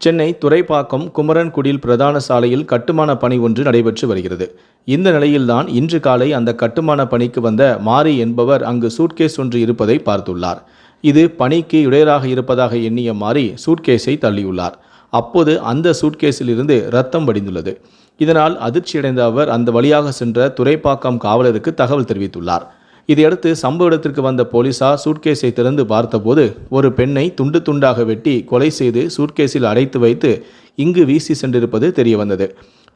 சென்னை துறைப்பாக்கம் குமரன்குடில் பிரதான சாலையில் கட்டுமான பணி ஒன்று நடைபெற்று வருகிறது. இந்த நிலையில்தான் இன்று காலை அந்த கட்டுமான பணிக்கு வந்த மாரி என்பவர் அங்கு சூட்கேஸ் ஒன்று இருப்பதை பார்த்துள்ளார். இது பணிக்கு இடையராக இருப்பதாக எண்ணிய மாரி சூட்கேஸை தள்ளியுள்ளார். அப்போது அந்த சூட்கேஸில் இருந்து ரத்தம் வடிந்துள்ளது. இதனால் அதிர்ச்சியடைந்த அவர் அந்த வழியாக சென்ற துறைப்பாக்கம் காவலருக்கு தகவல் தெரிவித்துள்ளார். இதையடுத்து சம்பவ இடத்திற்கு வந்த போலீசார் சூட்கேஸை திறந்து பார்த்தபோது ஒரு பெண்ணை துண்டு துண்டாக வெட்டி கொலை செய்து சூட்கேஸில் அடைத்து வைத்து இங்கு வீசி சென்றிருப்பது தெரியவந்தது.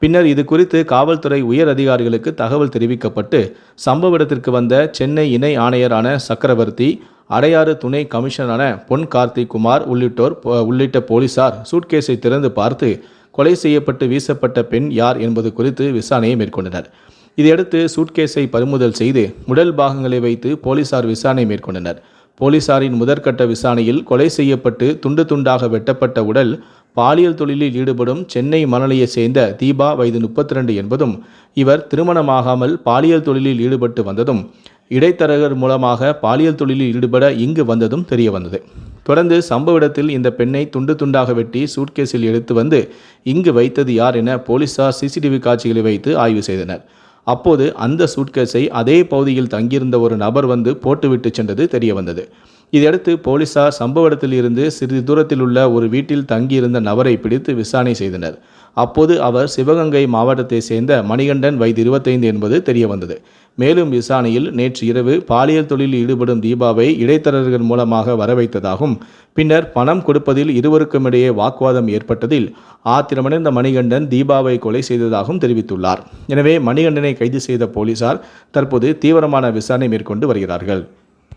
பின்னர் இது குறித்து காவல்துறை உயர் அதிகாரிகளுக்கு தகவல் தெரிவிக்கப்பட்டு சம்பவ இடத்திற்கு வந்த சென்னை இணை ஆணையரான சக்கரவர்த்தி அடையாறு துணை கமிஷனரான பொன் கார்த்திக் குமார் உள்ளிட்டோர் உள்ளிட்ட போலீசார் சூட்கேஸை திறந்து பார்த்து கொலை செய்யப்பட்டு வீசப்பட்ட பெண் யார் என்பது குறித்து விசாரணையை மேற்கொண்டனர். இதையடுத்து சூட்கேஸை பறிமுதல் செய்து உடல் பாகங்களை வைத்து போலீசார் விசாரணை மேற்கொண்டனர். போலீசாரின் முதற்கட்ட விசாரணையில் கொலை செய்யப்பட்டு துண்டு துண்டாக வெட்டப்பட்ட உடல் பாலியல் தொழிலில் ஈடுபடும் சென்னை மணலையைச் சேர்ந்த தீபா வயது முப்பத்தி ரெண்டு என்பதும் இவர் திருமணமாகாமல் பாலியல் தொழிலில் ஈடுபட்டு வந்ததும் இடைத்தரகர் மூலமாக பாலியல் தொழிலில் ஈடுபட இங்கு வந்ததும் தெரிய வந்தது தொடர்ந்து சம்பவ இடத்தில் இந்த பெண்ணை துண்டு துண்டாக வெட்டி சூட்கேஸில் எடுத்து வந்து இங்கு வைத்தது யார் என போலீசார் சிசிடிவி காட்சிகளை வைத்து ஆய்வு செய்தனர். அப்போது அந்த சூட்கேஸை அதே பகுதியில் தங்கியிருந்த ஒரு நபர் வந்து போட்டுவிட்டு சென்றது தெரிய வந்தது இதையடுத்து போலீசார் சம்பவ இடத்தில் இருந்து சிறிது தூரத்தில் உள்ள ஒரு வீட்டில் தங்கியிருந்த நபரை பிடித்து விசாரணை செய்தனர். அப்போது அவர் சிவகங்கை மாவட்டத்தை சேர்ந்த மணிகண்டன் வயது இருபத்தைந்து என்பது தெரிய வந்தது மேலும் விசாரணையில் நேற்று இரவு பாலியல் தொழிலில் ஈடுபடும் தீபாவை இடைத்தரகர்கள் மூலமாக வரவைத்ததாகவும் பின்னர் பணம் கொடுப்பதில் இருவருக்கும் இடையே வாக்குவாதம் ஏற்பட்டதில் ஆத்திரமடைந்த மணிகண்டன் தீபாவை கொலை செய்ததாகவும் தெரிவித்துள்ளார். எனவே மணிகண்டனை கைது செய்த போலீசார் தற்போது தீவிரமான விசாரணை மேற்கொண்டு வருகிறார்கள்.